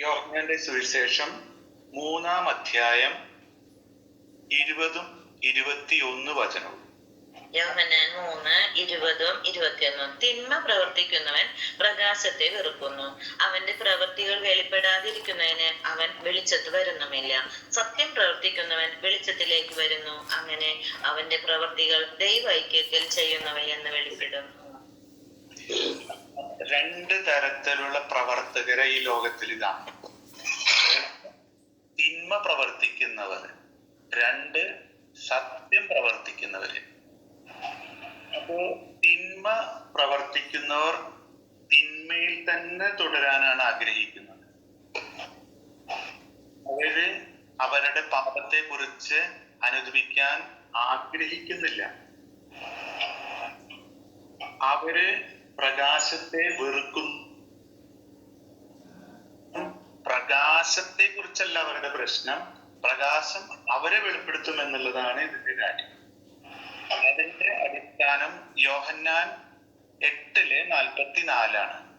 യോഹന്നാന്റെ സുവിശേഷം മൂന്നാം അധ്യായം ഇരുപതും ഇരുപത്തിയൊന്ന് വചനവും. യോഹന്നാൻ മൂന്ന് ഇരുപതും ഇരുപത്തിയൊന്നും. തിന്മ പ്രവർത്തിക്കുന്നവൻ പ്രകാശത്തെ വെറുക്കുന്നു. അവന്റെ പ്രവൃത്തികൾ വെളിപ്പെടാതിരിക്കുന്നതിന് അവൻ വെളിച്ചത്ത് വരുന്നുമില്ല. സത്യം പ്രവർത്തിക്കുന്നവൻ വെളിച്ചത്തിലേക്ക് വരുന്നു. അങ്ങനെ അവന്റെ പ്രവൃത്തികൾ ദൈവൈക്യത്തിൽ ചെയ്യുന്നവയെന്ന് വെളിപ്പെടുന്നു. രണ്ട് തരത്തിലുള്ള പ്രവർത്തകരെ ഈ ലോകത്തിൽ ഇതാണ് തിന്മ പ്രവർത്തിക്കുന്നവർ രണ്ട് സത്യം പ്രവർത്തിക്കുന്നവര്. അപ്പോ തിന്മ പ്രവർത്തിക്കുന്നവർ തിന്മയിൽ തന്നെ തുടരാനാണ് ആഗ്രഹിക്കുന്നത്. അവർ അവരുടെ പാപത്തെ കുറിച്ച് അനുദപിക്കാൻ ആഗ്രഹിക്കുന്നില്ല. അവർ പ്രകാശത്തെ വെറുക്കുന്നു. പ്രകാശത്തെ കുറിച്ചല്ല അവരുടെ പ്രശ്നം. പ്രകാശം അവരെ വെളിപ്പെടുത്തും എന്നുള്ളതാണ് ഇതിന്റെ കാര്യം. അതിന്റെ അടിസ്ഥാനം യോഹന്നാൻ എട്ടിൽ നാൽപ്പത്തിനാലാണ്.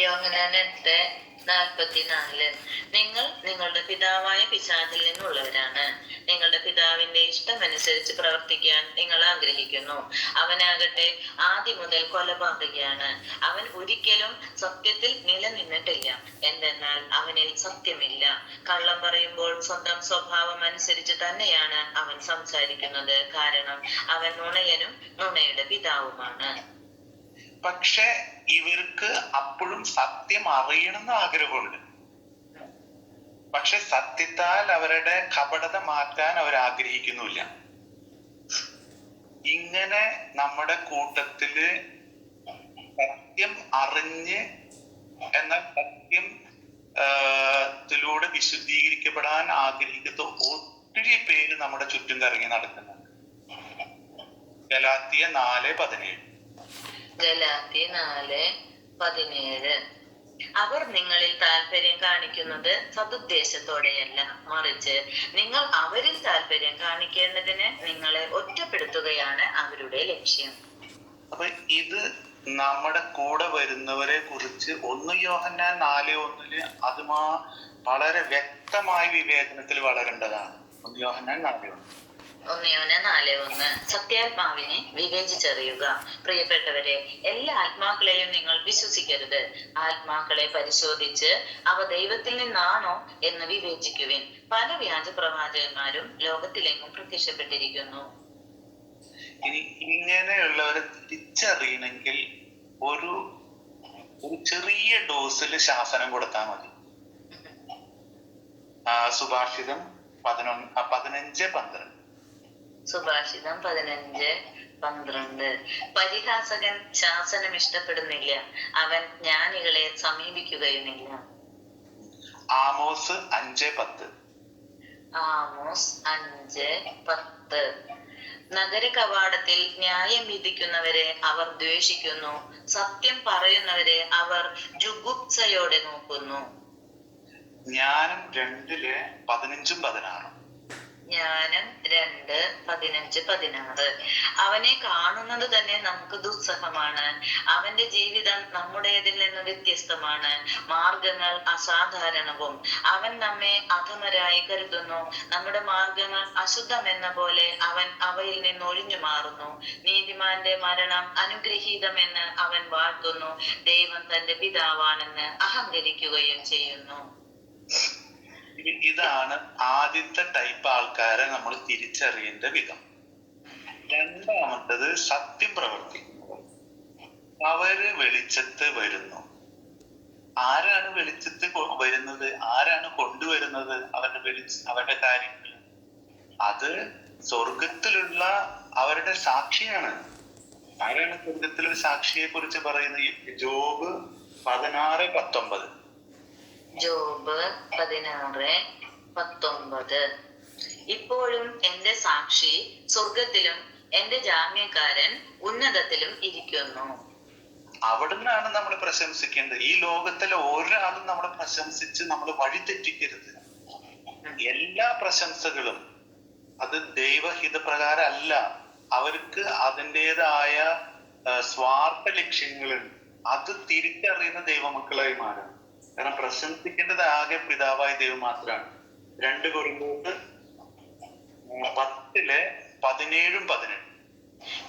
യോഹന്നാൻ എട്ട് നാൽപ്പത്തിനാല്. നിങ്ങൾ നിങ്ങളുടെ പിതാവായ പിശാചിൽ നിന്നുള്ളവരാണ്. നിങ്ങളുടെ പിതാവിന്റെ ഇഷ്ടമനുസരിച്ച് പ്രവർത്തിക്കാൻ നിങ്ങൾ ആഗ്രഹിക്കുന്നു. അവനാകട്ടെ ആദ്യം മുതൽ കൊലപാതകയാണ്. അവൻ ഒരിക്കലും സത്യത്തിൽ നിലനിന്നിട്ടില്ല. എന്തെന്നാൽ അവനിൽ സത്യമില്ല. കള്ളം പറയുമ്പോൾ സ്വന്തം സ്വഭാവം അനുസരിച്ച് തന്നെയാണ് അവൻ സംസാരിക്കുന്നത്. കാരണം അവൻ നുണയനും നുണയുടെ പിതാവുമാണ്. പക്ഷെ ഇവർക്ക് അപ്പോഴും സത്യം അറിയണമെന്ന് ആഗ്രഹമുണ്ട്. പക്ഷെ സത്യത്താൽ അവരുടെ കപടത മാറ്റാൻ അവർ ആഗ്രഹിക്കുന്നില്ല ഇങ്ങനെ നമ്മുടെ കൂട്ടത്തിൽ സത്യം അറിഞ്ഞ് എന്നാൽ സത്യം ത്തിലൂടെ വിശുദ്ധീകരിക്കപ്പെടാൻ ആഗ്രഹിക്കുന്ന ഒത്തിരി പേര് നമ്മുടെ ചുറ്റും കറങ്ങി നടക്കുന്നുണ്ട്. ഗലാത്തിയ നാല് പതിനേഴ്. ഗലാത്തി നാല് പതിനേഴ്. അവർ നിങ്ങളിൽ താല്പര്യം കാണിക്കുന്നത് സതുദ്ദേശത്തോടെയല്ല മറിച്ച് നിങ്ങൾ അവരിൽ താല്പര്യം കാണിക്കേണ്ടതിന് നിങ്ങളെ ഒറ്റപ്പെടുത്തുകയാണ് അവരുടെ ലക്ഷ്യം. അപ്പൊ ഇത് നമ്മുടെ കൂടെ വരുന്നവരെ കുറിച്ച് ഒന്ന് യോഹന്നാൻ നാല് ഒന്നിൽ അത് വളരെ വ്യക്തമായ വിവേചനത്തിൽ വളരേണ്ടതാണ്. ഒന്ന് യോഹന്നാൻ നാല് ഒന്ന്. ഒന്നിയോന് നാല് ഒന്ന്. സത്യാത്മാവിനെ വിവേചിച്ചറിയുക. പ്രിയപ്പെട്ടവരെ എല്ലാ ആത്മാക്കളെയും നിങ്ങൾ വിശ്വസിക്കരുത്. ആത്മാക്കളെ പരിശോധിച്ച് അവ ദൈവത്തിൽ നിന്നാണോ എന്ന് വിവേചിക്കുവിൻ. പല വ്യാജ പ്രവാചകന്മാരും ലോകത്തിലെങ്ങും പ്രത്യക്ഷപ്പെട്ടിരിക്കുന്നു. ഇനി ഇങ്ങനെയുള്ളവരെ തിരിച്ചറിയണമെങ്കിൽ ഒരു ചെറിയ ഡോസിൽ ശാസനം കൊടുത്താൽ മതി. സുഭാഷിതം പതിനൊന്ന് പതിനഞ്ച് പന്ത്രണ്ട്. സുഭാഷിതം പതിനഞ്ച് പന്ത്രണ്ട്. പരിഹാസകൻ ശാസനം ഇഷ്ടപ്പെടുന്നില്ല. അവൻ ജ്ഞാനികളെ സമീപിക്കുകയുമില്ല. ആമോസ് അഞ്ച് പത്ത്. ആമോസ് അഞ്ച് പത്ത്. നഗര കവാടത്തിൽ ന്യായം വിധിക്കുന്നവരെ അവർ ദ്വേഷിക്കുന്നു. സത്യം പറയുന്നവരെ അവർ ജുഗുപ്സയോടെ നോക്കുന്നു. ജ്ഞാനം രണ്ടിൽ പതിനഞ്ചും പതിനാറും. ജ്ഞാനം രണ്ട് പതിനഞ്ച് പതിനാറ്. അവനെ കാണുന്നത് തന്നെ നമുക്ക് ദുസ്സഹമാണ്. അവന്റെ ജീവിതം നമ്മുടേതിൽ നിന്ന് വ്യത്യസ്തമാണ്. മാർഗങ്ങൾ അസാധാരണവും. അവൻ നമ്മെ അധമരായി കരുതുന്നു. നമ്മുടെ മാർഗങ്ങൾ അശുദ്ധമെന്ന പോലെ അവൻ അവയിൽ നിന്ന് ഒഴിഞ്ഞു മാറുന്നു. നീതിമാന്റെ മരണം അനുഗ്രഹീതമെന്ന് അവൻ വാഴ്ത്തുന്നു. ദൈവം തന്റെ പിതാവാണെന്ന് അഹങ്കരിക്കുകയും ചെയ്യുന്നു. ഇതാണ് ആദ്യത്തെ ടൈപ്പ് ആൾക്കാരെ നമ്മൾ തിരിച്ചറിയേണ്ട വിധം. രണ്ടാമത്തത് സത്യം പ്രവർത്തിക്കുന്നത് അവർ വെളിച്ചത്ത് വരുന്നു. ആരാണ് വെളിച്ചത്ത് വരുന്നത്? ആരാണ് കൊണ്ടുവരുന്നത് അവരുടെ വെളിച്ച അവരുടെ കാര്യങ്ങൾ? അത് സ്വർഗത്തിലുള്ള അവരുടെ സാക്ഷിയാണ്. ആരാണ് സ്വർഗത്തിലൊരു സാക്ഷിയെ കുറിച്ച് പറയുന്നത്? ജോബ് പതിനാറ് പത്തൊമ്പത്. ജോബ് പതിനാറ് പത്തൊമ്പത്. ഇപ്പോഴും എന്റെ സാക്ഷി സ്വർഗത്തിലും എന്റെ ജാമ്യക്കാരൻ ഉന്നതത്തിലും ഇരിക്കുന്നു. അവിടുന്നാണ് നമ്മൾ പ്രശംസിക്കേണ്ടത്. ഈ ലോകത്തിലെ ഒരാളും നമ്മൾ പ്രശംസിച്ച് നമ്മൾ വഴിതെറ്റിക്കരുത് എല്ലാ പ്രശംസകളും അത് ദൈവഹിതപ്രകാരം അല്ല അവർക്ക് അതിന്റെതായ സ്വാർത്ഥ ലക്ഷ്യങ്ങളുണ്ട് അത് തിരിച്ചറിയുന്ന ദൈവമക്കളായി മാറും. കാരണം പ്രശംസിക്കേണ്ടത് ആകെ പിതാവായ ദൈവം മാത്രമാണ്. രണ്ട് കുറുമ്പോട്ട് പത്തിൽ പതിനേഴും പതിനെട്ട്.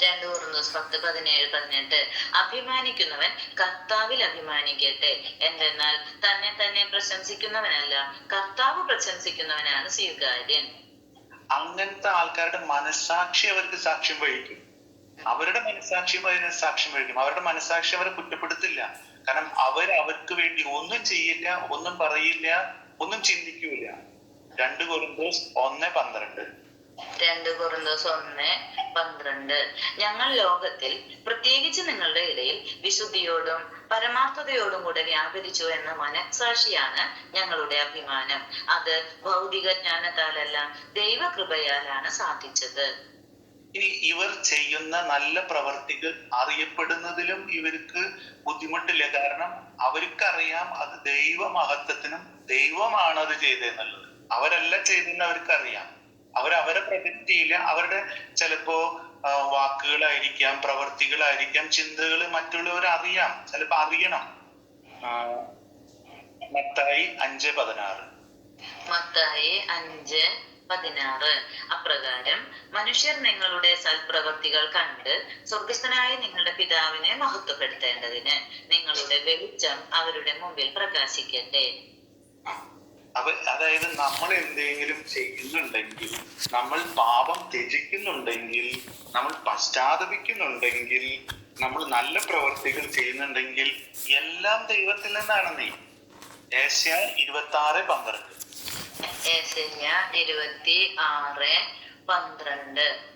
രണ്ടു കുറുന്തോസ് പത്ത് പതിനേഴ് പതിനെട്ട്. അഭിമാനിക്കുന്നവൻ കർത്താവിൽ അഭിമാനിക്കട്ടെ. എന്തെന്നാൽ തന്നെ തന്നെ പ്രശംസിക്കുന്നവനല്ല കർത്താവ് പ്രശംസിക്കുന്നവനാണ് സ്വീകാര്യൻ. അങ്ങനത്തെ ആൾക്കാരുടെ മനസാക്ഷി അവർക്ക് സാക്ഷ്യം വഹിക്കും. അവരുടെ മനസാക്ഷിയും അതിന് സാക്ഷ്യം വഹിക്കും. അവരുടെ മനസാക്ഷി അവരെ കുറ്റപ്പെടുത്തില്ല. കാരണം അവർ അവർക്ക് വേണ്ടി ഒന്നും ചെയ്യില്ല ഒന്നും പറയില്ല ഒന്നും ചിന്തിക്കൂല രണ്ട് കൊറിന്തോസ് ഒന്ന് പന്ത്രണ്ട്. രണ്ട് കൊറിന്തോസ് ഒന്ന് പന്ത്രണ്ട്. ഞങ്ങൾ ലോകത്തിൽ പ്രത്യേകിച്ച് നിങ്ങളുടെ ഇടയിൽ വിശുദ്ധിയോടും പരമാർത്ഥതയോടും കൂടെ വ്യാപരിച്ചു എന്ന മനസാക്ഷിയാണ് ഞങ്ങളുടെ അഭിമാനം. അത് ഭൗതിക ജ്ഞാനത്താലല്ല ദൈവകൃപയാലാണ് സാധിച്ചത്. ഇവർ ചെയ്യുന്ന നല്ല പ്രവർത്തികൾ അറിയപ്പെടുന്നതിലും ഇവർക്ക് ബുദ്ധിമുട്ടില്ല. കാരണം അവർക്കറിയാം അത് ദൈവ മഹത്വത്തിനും ദൈവമാണ് അത് ചെയ്തതെന്നുള്ളത്. അവരല്ല ചെയ്തെന്ന് അവർക്കറിയാം. അവർ അവരെ ചെയ്യില്ല. അവരുടെ ചിലപ്പോ വാക്കുകളായിരിക്കാം പ്രവർത്തികളായിരിക്കാം ചിന്തകൾ മറ്റുള്ളവർ അറിയാം. ചിലപ്പോ അറിയണം. മത്തായി അഞ്ച് പതിനാറ്. മത്തായി അഞ്ച് പതിനാറ്. അപ്രകാരം മനുഷ്യർ നിങ്ങളുടെ സൽപ്രവർത്തികൾ കണ്ട് സ്വർഗസ്ഥനായ നിങ്ങളുടെ പിതാവിനെ മഹത്വപ്പെടുത്തേണ്ടതിന് നിങ്ങളുടെ വെളിച്ചം അവരുടെ മുമ്പിൽ പ്രകാശിക്കട്ടെ. അതായത് നമ്മൾ എന്തെങ്കിലും ചെയ്യുന്നുണ്ടെങ്കിൽ നമ്മൾ പാപം ത്യജിക്കുന്നുണ്ടെങ്കിൽ നമ്മൾ പശ്ചാത്തപിക്കുന്നുണ്ടെങ്കിൽ നമ്മൾ നല്ല പ്രവർത്തികൾ ചെയ്യുന്നുണ്ടെങ്കിൽ എല്ലാം ദൈവത്തിൽ നിന്നാണ് നീ. ഏഷ്യ ഇരുപത്തി ആറ് പന്ത്രണ്ട്. ഇരുപത്തി ആറ് പന്ത്രണ്ട്.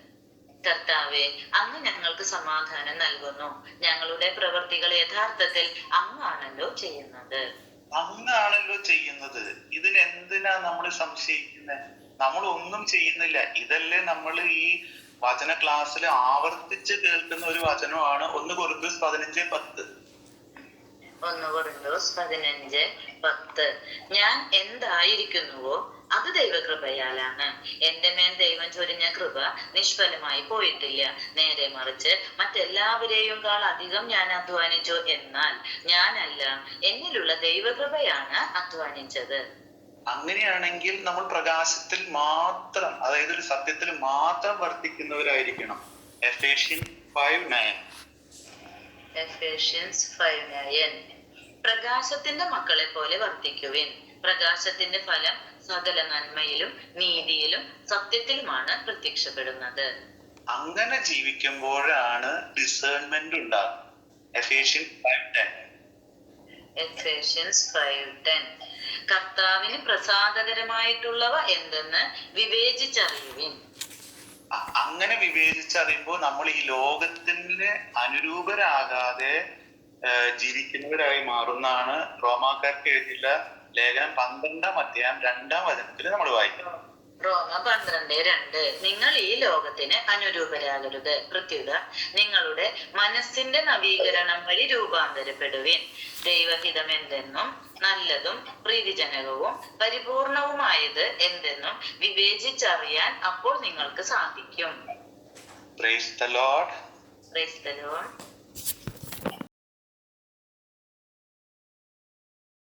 കർത്താവെ അങ്ങ് ഞങ്ങൾക്ക് സമാധാനം നൽകുന്നു. ഞങ്ങളുടെ പ്രവൃത്തികൾ യഥാർത്ഥത്തിൽ അങ്ങാണല്ലോ ചെയ്യുന്നത്. അങ്ങാണല്ലോ ചെയ്യുന്നത്. ഇതിനെന്തിനാ നമ്മൾ സംശയിക്കുന്നത് നമ്മൾ ഒന്നും ചെയ്യുന്നില്ല. ഇതല്ലേ നമ്മൾ ഈ വചന ക്ലാസ്സിൽ ആവർത്തിച്ച് കേൾക്കുന്ന ഒരു വചനമാണ് ഒന്ന് കൊറുക്കസ് പതിനഞ്ച് പത്ത്. ഒന്ന് കൊറിന്തോസ് പതിനഞ്ച് പത്ത്. ഞാൻ എന്തായിരിക്കുന്നുവോ? അത് ദൈവകൃപയാലാണ്. എന്റെ മേൽ ദൈവം ചൊരിഞ്ഞ കൃപ നിഷ്ഫലമായി പോയിട്ടില്ല. നേരെ മറിച്ച് മറ്റെല്ലാവരെയും കാൾ അധികം ഞാൻ അധ്വാനിച്ചു എന്നാൽ ഞാനല്ല എന്നിലുള്ള ദൈവകൃപയാണ് അധ്വാനിച്ചത്. അങ്ങനെയാണെങ്കിൽ നമ്മൾ പ്രകാശത്തിൽ മാത്രം അതായത് ഒരു സത്യത്തിൽ മാത്രം വർത്തിക്കുന്നവരായിരിക്കണം. Five nine. Ephesians five nine പ്രകാശത്തിന്റെ മക്കളെ പോലെ വർത്തിക്കുവിൻ. പ്രകാശത്തിന്റെ ഫലം സകല നന്മയിലും നീതിയിലും സത്യത്തിലുമാണ് പ്രത്യക്ഷപ്പെടുന്നത്. അങ്ങനെ ജീവിക്കുമ്പോഴാണ് ഡിസേൺമെന്റ് ഉണ്ടാകുന്നത്. കർത്താവിന് പ്രസാദകരമായിട്ടുള്ളവ എന്തെന്ന് വിവേചിച്ചറിയുവിൻ. അങ്ങനെ വിവേചിച്ചറിയുമ്പോൾ നമ്മൾ ഈ ലോകത്തിന് അനുരൂപരാകാതെ ജീവിക്കുന്നവരായി മാറുന്നതാണ് റോമാക്കാർക്ക് എഴുതിയുള്ള ലേഖനം പന്ത്രണ്ടാം അധ്യായം രണ്ടാം വചനത്തിൽ നമ്മൾ വായിക്കുന്നത്. റോമ പന്ത്രണ്ട് രണ്ട്. നിങ്ങൾ ഈ ലോകത്തിന് അനുരൂപരാകരുത്. പ്രത്യുത നിങ്ങളുടെ മനസ്സിന്റെ നവീകരണം വഴി രൂപാന്തരപ്പെടുവിൻ. ദൈവഹിതം എന്തെന്നും നല്ലതും പ്രീതിജനകവും പരിപൂർണവുമായത് എന്തെന്നും വിവേചിച്ചറിയാൻ അപ്പോൾ നിങ്ങൾക്ക് സാധിക്കും.